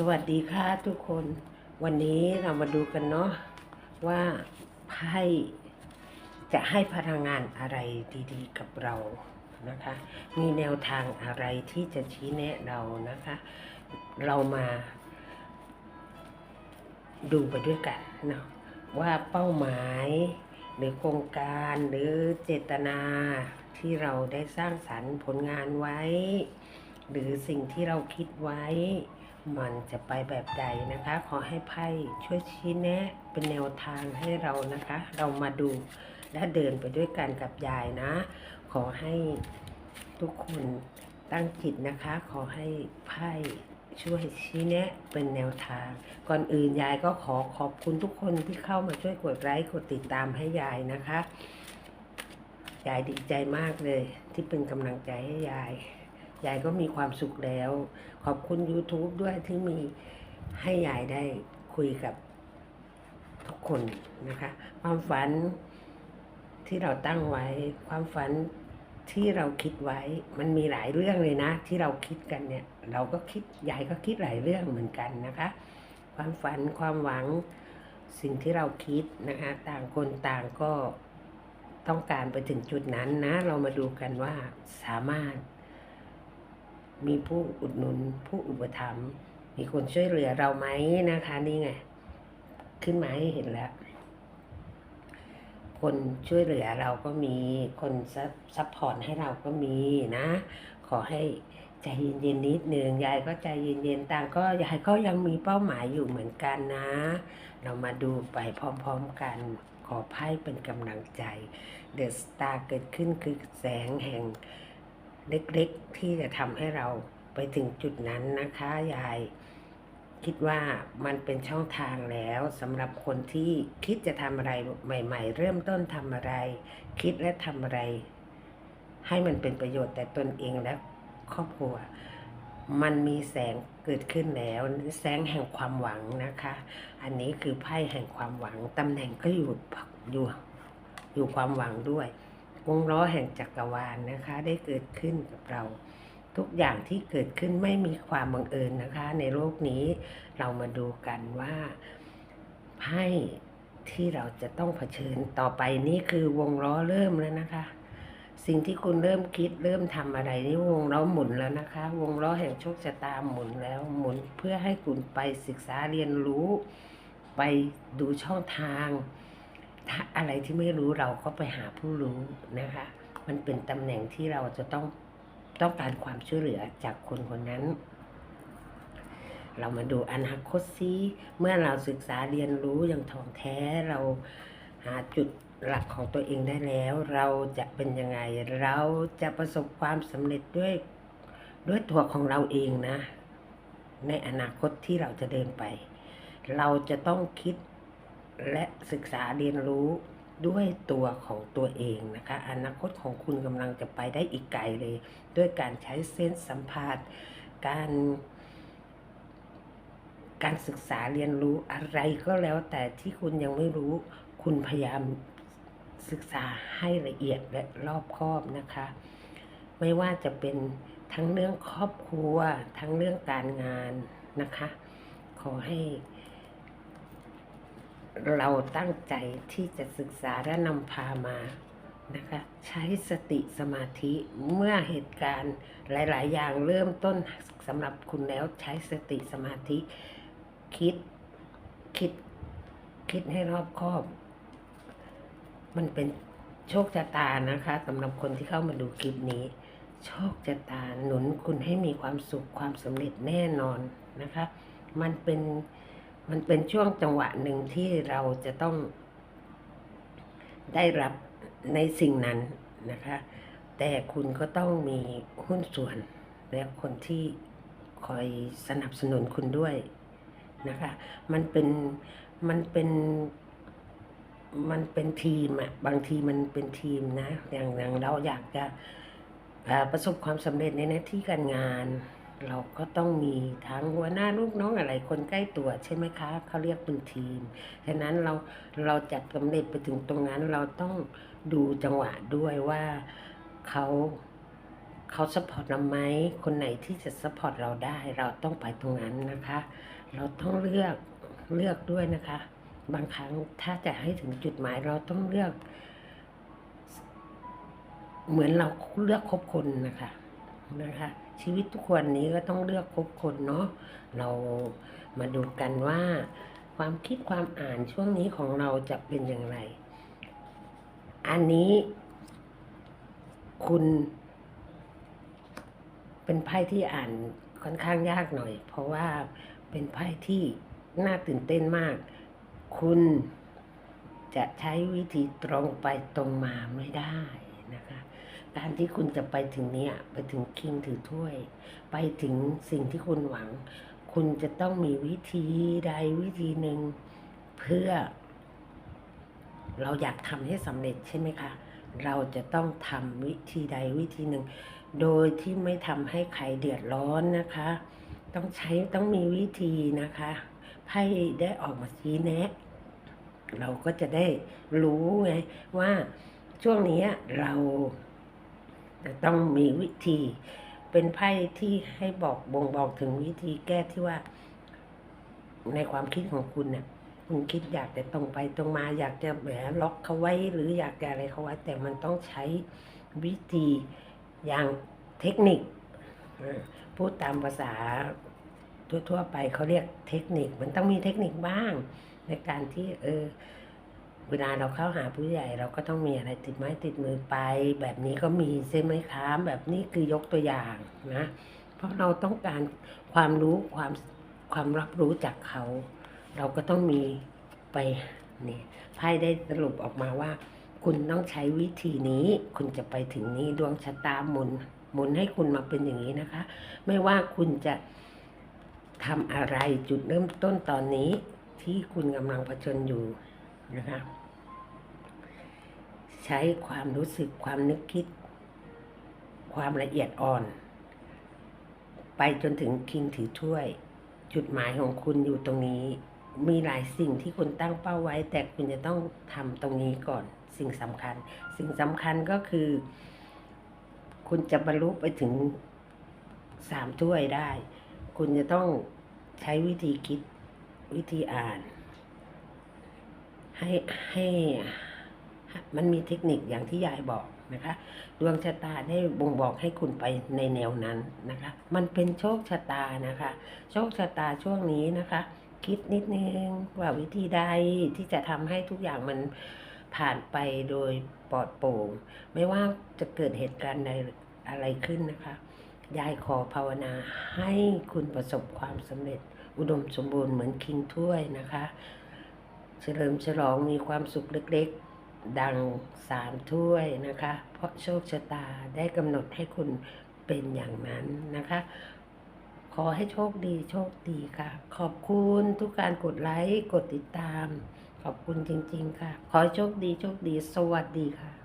สวัสดีค่ะทุกคน วันนี้เรามาดูกันเนาะว่าไพ่จะให้พลังงานอะไรดีๆ กับเรานะคะ มีแนวทางอะไรที่จะชี้แนะเรานะคะ เรามาดูไปด้วยกันเนาะว่าเป้าหมายหรือโครงการหรือเจตนาที่เราได้สร้างสรรค์ผลงานไว้ หรือสิ่งที่เราคิดไว้ มันจะไปแบบใดนะคะ ขอให้ไพ่ช่วยชี้แนะเป็นแนวทางให้เรานะคะ เรามาดูและเดินไปด้วยกันกับยายนะ ขอให้ทุกคนตั้งจิตนะคะ ขอให้ไพ่ช่วยชี้แนะเป็นแนวทาง ก่อนอื่นยายก็ขอขอบคุณทุกคนที่เข้ามาช่วยกดไลค์กดติดตามให้ยายนะคะ ยายดีใจมากเลยที่เป็นกำลังใจให้ยาย ยายก็มีความสุขแล้ว ขอบคุณ YouTube ด้วยที่มีให้ยายได้คุยกับทุกคนนะคะ ความฝันที่เราตั้งไว้ ความฝันที่เราคิดไว้ มันมีหลายเรื่องเลยนะ ที่เราคิดกันเนี่ย เราก็คิดยายก็คิดหลายเรื่องเหมือนกันนะคะ ความฝันความหวังสิ่งที่เราคิดนะคะ ต่างคนต่างก็ต้องการไปถึงจุดนั้นนะ เรามาดูกันว่าสามารถ มีผู้อุดหนุน ผู้อุปถัมภ์มีคนช่วยเหลือเราไหมนะคะ นี่ไง ขึ้นมาให้เห็นแล้ว คนช่วยเหลือเราก็มีคนซัพซัพพอร์ตให้เราก็มีนะ ขอให้ใจเย็นๆนิดนึงยายก็ใจเย็นๆต่างก็ยายก็ยังมีเป้าหมายอยู่เหมือนกันนะ เรามาดูไปพร้อมๆกันขอไพ่เป็นกำลังใจ เดอะสตาร์เกิดขึ้นคือแสงแห่ง เล็กๆ ที่จะทำให้เราไปถึงจุดนั้นนะคะยาย คิดว่ามันเป็นช่องทางแล้วสำหรับคนที่คิดจะทำอะไรใหม่ ๆ เริ่มต้นทำอะไร คิดและทำอะไร ให้มันเป็นประโยชน์แต่ตนเองและครอบครัว มันมีแสงเกิดขึ้นแล้ว แสงแห่งความหวังนะคะ อันนี้คือไพ่แห่งความหวังตำแหน่งก็อยู่อยู่อยู่ความหวังด้วย วงล้อแห่งจักรวาลนะคะ ได้เกิดขึ้นกับเรา ทุกอย่างที่เกิดขึ้นไม่มีความบังเอิญนะคะ ในโลกนี้เรามาดูกันว่าไพ่ที่เราจะต้องเผชิญต่อไปนี่คือวงล้อเริ่มแล้วนะคะ สิ่งที่คุณเริ่มคิดเริ่มทำอะไรนี่วงล้อหมุนแล้วนะคะ วงล้อแห่งโชคชะตาหมุนแล้วหมุนเพื่อให้คุณไปศึกษาเรียนรู้ ไปดูช่องทาง ถ้าอะไรที่ไม่รู้เราก็ไปหาผู้รู้นะคะ มันเป็นตำแหน่งที่เราจะต้องต้องการความช่วยเหลือจากคนคนนั้น เรามาดูอนาคตซิเมื่อเราศึกษาเรียนรู้อย่างถ่องแท้เราหาจุดหลักของตัวเองได้แล้ว เราจะเป็นยังไง เราจะประสบความสำเร็จด้วยด้วยตัวของเราเองนะ ในอนาคตที่เราจะเดินไป เราจะต้องคิด และศึกษาเรียนรู้ด้วยตัวของตัวเองนะคะ อนาคตของคุณกำลังจะไปได้อีกไกลเลย ด้วยการใช้เส้นสัมผัสการการศึกษาเรียนรู้อะไรก็แล้วแต่ที่คุณยังไม่รู้ คุณพยายามศึกษาให้ละเอียดและรอบคอบนะคะ ไม่ว่าจะเป็นทั้งเรื่องครอบครัว ทั้งเรื่องการงานนะคะ ขอให้ เราตั้งใจที่จะศึกษาและนำพามานะคะใช้สติสมาธิเมื่อเหตุการณ์หลาย ๆ อย่างเริ่มต้นสำหรับคุณแล้วใช้สติสมาธิ คิดคิดคิดให้รอบคอบ มันเป็นโชคชะตานะคะสำหรับคนที่เข้ามาดูคลิปนี้ โชคชะตาหนุนคุณให้มีความสุขความสำเร็จแน่นอนนะคะ มันเป็น มันเป็นช่วงจังหวะหนึ่งที่เราจะต้องได้รับในสิ่งนั้นนะคะ แต่คุณก็ต้องมีหุ้นส่วน และคนที่คอยสนับสนุนคุณด้วยนะคะ มันเป็น มันเป็นมันเป็นทีมอะบางทีมันเป็นทีมนะ อย่างอย่างเราอยากจะประสบความสำเร็จในหน้าที่การงาน เราก็ต้องมีทั้งหัวหน้าลูกน้องอะไรคนใกล้ตัวใช่ไหมคะเขาเรียกเป็นทีมฉะนั้นเราเราจัดสำเร็จไปถึงตรงนั้นเราต้องดูจังหวะด้วยว่าเขาเขาสปอร์ตเราไหมคนไหนที่จะสปอร์ตเราได้ เราต้องไปตรงนั้นนะคะ เราต้องเลือกเลือกด้วยนะคะ บางครั้งถ้าจะให้ถึงจุดหมายเราต้องเลือก เหมือนเราเลือกคบคนนะคะ นะคะ ชีวิตทุกวันนี้ก็ต้องเลือกคบคนเนาะเรามาดูกันว่าความคิดความอ่านช่วงนี้ของเราจะเป็นอย่างไร อันนี้ คุณ เป็นไพ่ที่อ่านค่อนข้างยากหน่อย เพราะว่าเป็นไพ่ที่น่าตื่นเต้นมาก คุณจะใช้วิธีตรงไปตรงมาไม่ได้ การที่คุณจะไปถึงเนี้ยไปถึงคิงถือถ้วย ไปถึงสิ่งที่คุณหวัง คุณจะต้องมีวิธีใดวิธีหนึ่งเพื่อ เราอยากทำให้สำเร็จใช่ไหมคะ เราจะต้องทำวิธีใดวิธีหนึ่ง โดยที่ไม่ทำให้ใครเดือดร้อนนะคะ ต้องใช้ต้องมีวิธีนะคะไพ่ได้ออกมาชี้แนะ เราก็จะได้รู้ไงว่าช่วงนี้เรา จะต้องมีวิธี เป็นไพ่ที่ให้บอกบ่งบอกถึงวิธีแก้ที่ว่า ในความคิดของคุณเนี่ยคุณคิดอยากจะตรงไปตรงมาอยากจะแหมล็อกเขาไว้หรืออยากจะอะไรเขาไว้ แต่มันต้องใช้วิธีอย่างเทคนิคพูดตามภาษาทั่วๆไปเขาเรียกเทคนิค มันต้องมีเทคนิคบ้าง ในการที่เออ เวลาเราเข้าหาผู้ใหญ่เราก็ต้องมีอะไรติดไม้ติดมือไป แบบนี้ก็มีใช่ไหมคะแบบนี้คือยกตัวอย่างนะเพราะเราต้องการความรู้ความความรับรู้จากเขา เราก็ต้องมีไปนี่ไพ่ได้สรุปออกมาว่า คุณต้องใช้วิธีนี้ คุณจะไปถึงนี้ดวงชะตาหมุนหมุนให้คุณมาเป็นอย่างนี้นะคะ ไม่ว่าคุณจะทำอะไรจุดเริ่มต้นตอนนี้ที่คุณกำลังเผชิญอยู่ นะคะใช้ความรู้สึกความนึกคิด ความละเอียดอ่อน ไปจนถึงคิงถือถ้วย จุดหมายของคุณอยู่ตรงนี้ มีหลายสิ่งที่คุณตั้งเป้าไว้ แต่คุณจะต้องทำตรงนี้ก่อนสิ่งสำคัญ สิ่งสำคัญก็คือ คุณจะบรรลุไปถึงสามถ้วยได้ คุณจะต้องใช้วิธีคิดวิธีอ่าน ให้ให้มันมีเทคนิคอย่างที่ยายบอกนะคะ ดวงชะตาได้บ่งบอกให้คุณไปในแนวนั้นนะคะ มันเป็นโชคชะตานะคะ โชคชะตาช่วงนี้นะคะ คิดนิดนึงว่าวิธีใดที่จะทำให้ทุกอย่างมันผ่านไปโดยปลอดโปร่ง ไม่ว่าจะเกิดเหตุการณ์ใดอะไรขึ้นนะคะ ยายขอภาวนาให้คุณประสบความสำเร็จอุดมสมบูรณ์เหมือนคิงถ้วยนะคะ เฉลิมฉลองมีความสุขเล็กๆ ดังสามถ้วยนะคะ เพราะโชคชะตาได้กำหนดให้คุณเป็นอย่างนั้นนะคะ ขอให้โชคดีโชคดีค่ะ ขอบคุณทุกการกดไลค์ กดติดตาม ขอบคุณจริงๆค่ะ ขอให้โชคดีโชคดี สวัสดีค่ะ